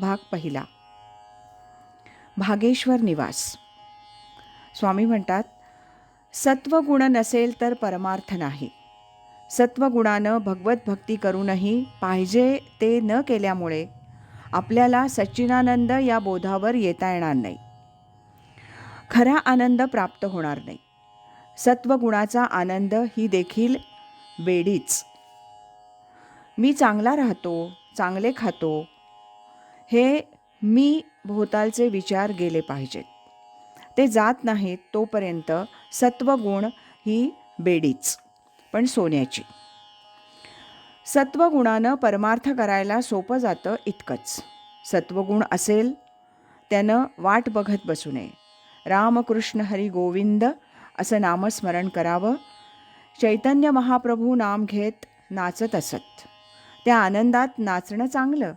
भाग पहिला. भागेश्वर निवास. स्वामी म्हणतात सत्वगुण नसेल तर परमार्थ नाही. सत्वगुणानं भगवत भक्ती करूनही पाहिजे ते न केल्यामुळे आपल्याला सच्चिदानंद या बोधावर येता येणार नाही. खरा आनंद प्राप्त होणार नाही. सत्वगुणाचा आनंद ही देखील वेडीच. मी चांगला राहतो चांगले खातो हे मी भोवतालचे विचार गेले पाहिजेत. ते जात नाहीत तोपर्यंत सत्वगुण ही बेडीच. पण सोन्याची. सत्वगुणानं परमार्थ करायला सोपं जातं इतकंच. सत्वगुण असेल त्यानं वाट बघत बसू नये. रामकृष्ण हरी गोविंद असं नामस्मरण करावं. चैतन्य महाप्रभू नाम घेत नाचत असत. त्या आनंदात नाचणं चांगलं.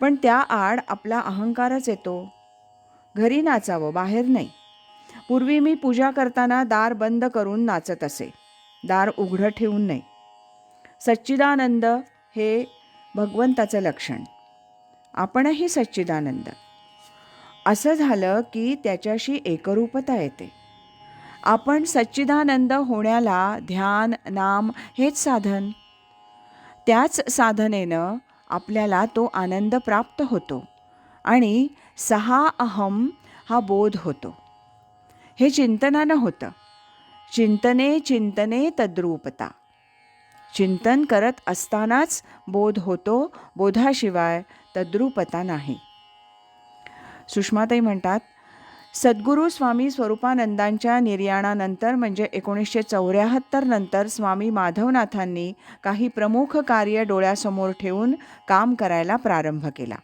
पण त्या आड आपला अहंकारच येतो. घरी नाचावं बाहेर नाही. पूर्वी मी पूजा करताना दार बंद करून नाचत असे. दार उघडं ठेवून नाही. सच्चिदानंद हे भगवंताचं लक्षण. आपणही सच्चिदानंद. असं झालं की त्याच्याशी एकरूपता येते. आपण सच्चिदानंद होण्याला ध्यान नाम हेच साधन. त्याच साधनेनं आपल्याला तो आनंद प्राप्त होतो आणि सहा अहम हा बोध होतो. हे चिंतनानं होतं. चिंतने चिंतने तद्रूपता. चिंतन करत असतानाच बोध होतो बोधाशिवाय तद्रूपता नाही. सुषमाताई म्हणतात सद्गुरू स्वामी स्वरूपानंदांच्या निर्याणानंतर म्हणजे एकोणीसशे चौऱ्याहत्तर नंतर स्वामी माधवनाथांनी काही प्रमुख कार्य डोळ्यासमोर ठेवून काम करायला प्रारंभ केला.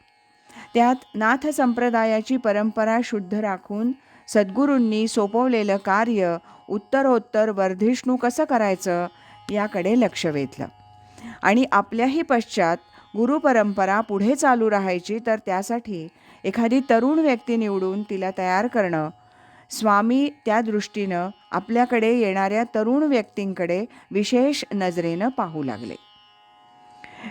त्यात नाथ संप्रदायाची परंपरा शुद्ध राखून सद्गुरूंनी सोपवलेलं कार्य उत्तरोत्तर वर्धिष्णू कसं करायचं याकडे लक्ष वेधलं. आणि आपल्याही पश्चात गुरुपरंपरा पुढे चालू राहायची तर त्यासाठी एखादी तरुण व्यक्ती निवडून तिला तयार करणं स्वामी त्या दृष्टीनं आपल्याकडे येणाऱ्या तरुण व्यक्तींकडे विशेष नजरेनं पाहू लागले.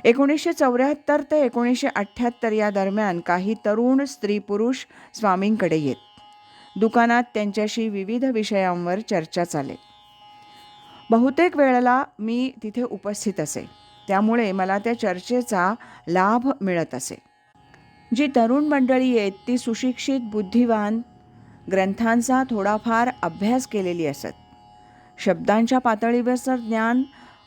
एकोणीसशे चौऱ्याहत्तर ते एकोणीसशे अठ्ठ्याहत्तर या दरम्यान काही तरुण स्त्री पुरुष स्वामींकडे येत. दुकानात त्यांच्याशी विविध विषयांवर चर्चा चाले बहुतेक वेळेला मी तिथे उपस्थित असे. त्यामुळे मला त्या चर्चेचा लाभ मिळत असे. जी तरुण मंडळी आहेत ती सुशिक्षित बुद्धिवान ग्रंथांचा थोडाफार अभ्यास केलेली असत. शब्दांच्या पातळीवरचं ज्ञान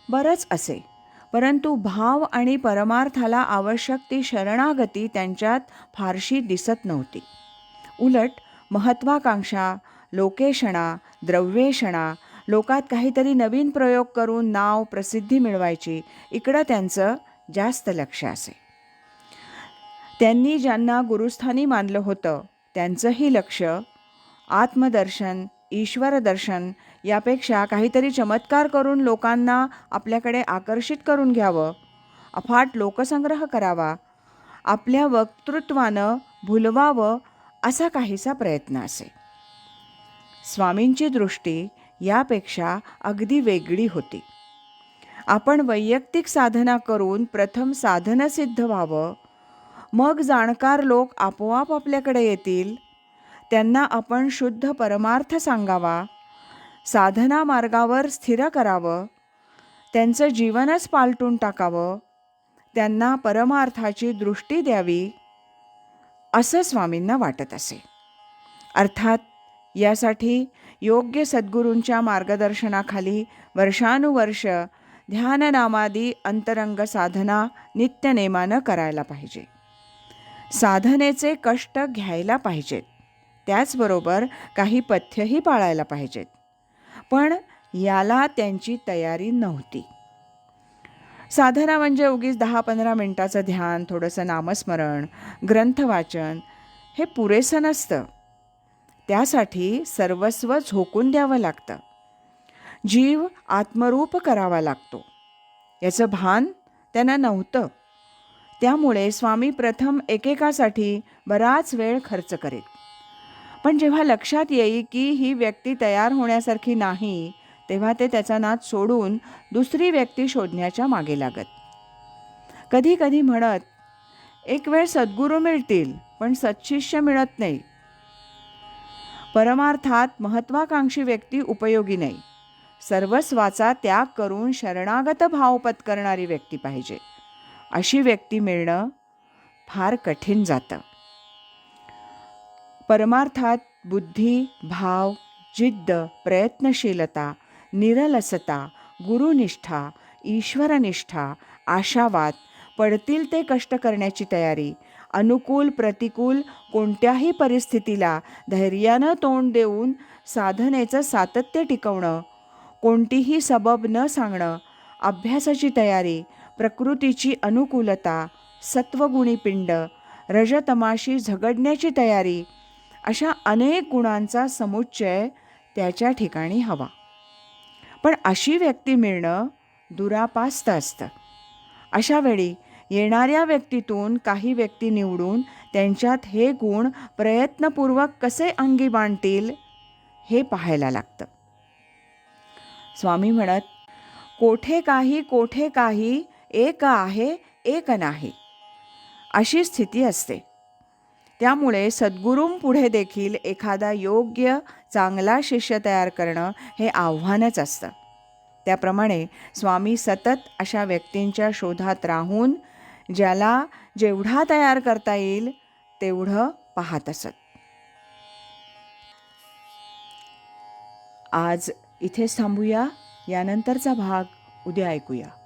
बरंच असे परंतु भाव आणि परमार्थाला आवश्यक ती शरणागती त्यांच्यात फारशी दिसत नव्हती. उलट महत्त्वाकांक्षा लोकेशणा द्रव्येषणा लोकात काहीतरी नवीन प्रयोग करून नाव प्रसिद्धी मिळवायची इकडं त्यांचं जास्त लक्ष असे. त्यांनी ज्यांना गुरुस्थानी मानलं होतं त्यांचंही लक्ष आत्मदर्शन ईश्वरदर्शन यापेक्षा काहीतरी चमत्कार करून लोकांना आपल्याकडे आकर्षित करून घ्यावं अफाट लोकसंग्रह करावा आपल्या वक्तृत्वानं भुलवावं असा काहीसा प्रयत्न असे. स्वामींची दृष्टी यापेक्षा अगदी वेगळी होती. आपण वैयक्तिक साधना करून प्रथम साधनसिद्ध व्हावं मग जाणकार लोक आपोआप आपल्याकडे येतील. त्यांना आपण शुद्ध परमार्थ सांगावा. साधना मार्गावर स्थिर करावं. त्यांचं जीवनच पालटून टाकावं. त्यांना परमार्थाची दृष्टी द्यावी. असं स्वामींना वाटत असे. अर्थात यासाठी योग्य सद्गुरूंच्या मार्गदर्शनाखाली वर्षानुवर्ष ध्याननामादी अंतरंग साधना नित्यनेमानं करायला पाहिजे. साधनेचे कष्ट घ्यायला पाहिजेत. त्याचबरोबर काही पथ्यही पाळायला पाहिजेत. पण याला त्यांची तयारी नव्हती. साधना म्हणजे उगीच दहा पंधरा मिनटाचं ध्यान थोडंसं नामस्मरण ग्रंथवाचन हे पुरेसं नसतं. त्यासाठी सर्वस्व झोकून द्यावं लागतं. जीव आत्मरूप करावा लागतो. याचं भान त्यांना नव्हतं. त्यामुळे स्वामी प्रथम एकेकासाठी बराच वेळ खर्च करीत. पण जेव्हा लक्षात येई की ही व्यक्ती तयार होण्यासारखी नाही तेव्हा ते त्याचा नाद सोडून दुसरी व्यक्ती शोधण्याच्या मागे लागत. कधी कधी म्हणत एक वेळ सद्गुरू मिळतील पण सत्शिष्य मिळत नाही. परमार्थात महत्वाकांक्षी व्यक्ती उपयोगी नाही. सर्वस्वाचा त्याग करून शरणागत भाव पत्करणारी व्यक्ती पाहिजे. अशी व्यक्ती मिळणं फार कठीण जातं. परमार्थात बुद्धी भाव जिद्द प्रयत्नशीलता निरलसता गुरुनिष्ठा ईश्वरनिष्ठा आशावाद पडतील ते कष्ट करण्याची तयारी अनुकूल प्रतिकूल कोणत्याही परिस्थितीला धैर्यानं तोंड देऊन साधनेचं सातत्य टिकवणं कोणतीही सबब न सांगणं अभ्यासाची तयारी प्रकृतीची अनुकूलता सत्वगुणी पिंड रजतमाशी झगडण्याची तयारी अशा अनेक गुणांचा समुच्चय त्याच्या ठिकाणी हवा. पण अशी व्यक्ती मिळणं दुरापास्त असतं. अशा वेळी येणाऱ्या व्यक्तीतून काही व्यक्ती निवडून त्यांच्यात हे गुण प्रयत्नपूर्वक कसे अंगी बांधतील हे पाहायला लागतं. स्वामी म्हणत कोठे काही कोठे काही एक आहे एक नाही. अशी स्थिती असते. त्यामुळे सद्गुरूंपुढे देखील एखादा योग्य चांगला शिष्य तयार करणं हे आव्हानच असतं. त्याप्रमाणे स्वामी सतत अशा व्यक्तींच्या शोधात राहून ज्याला जेवढा तयार करता येईल तेवढं पाहत असत. आज इथेच थांबूया. यानंतरचा भाग उद्या ऐकूया.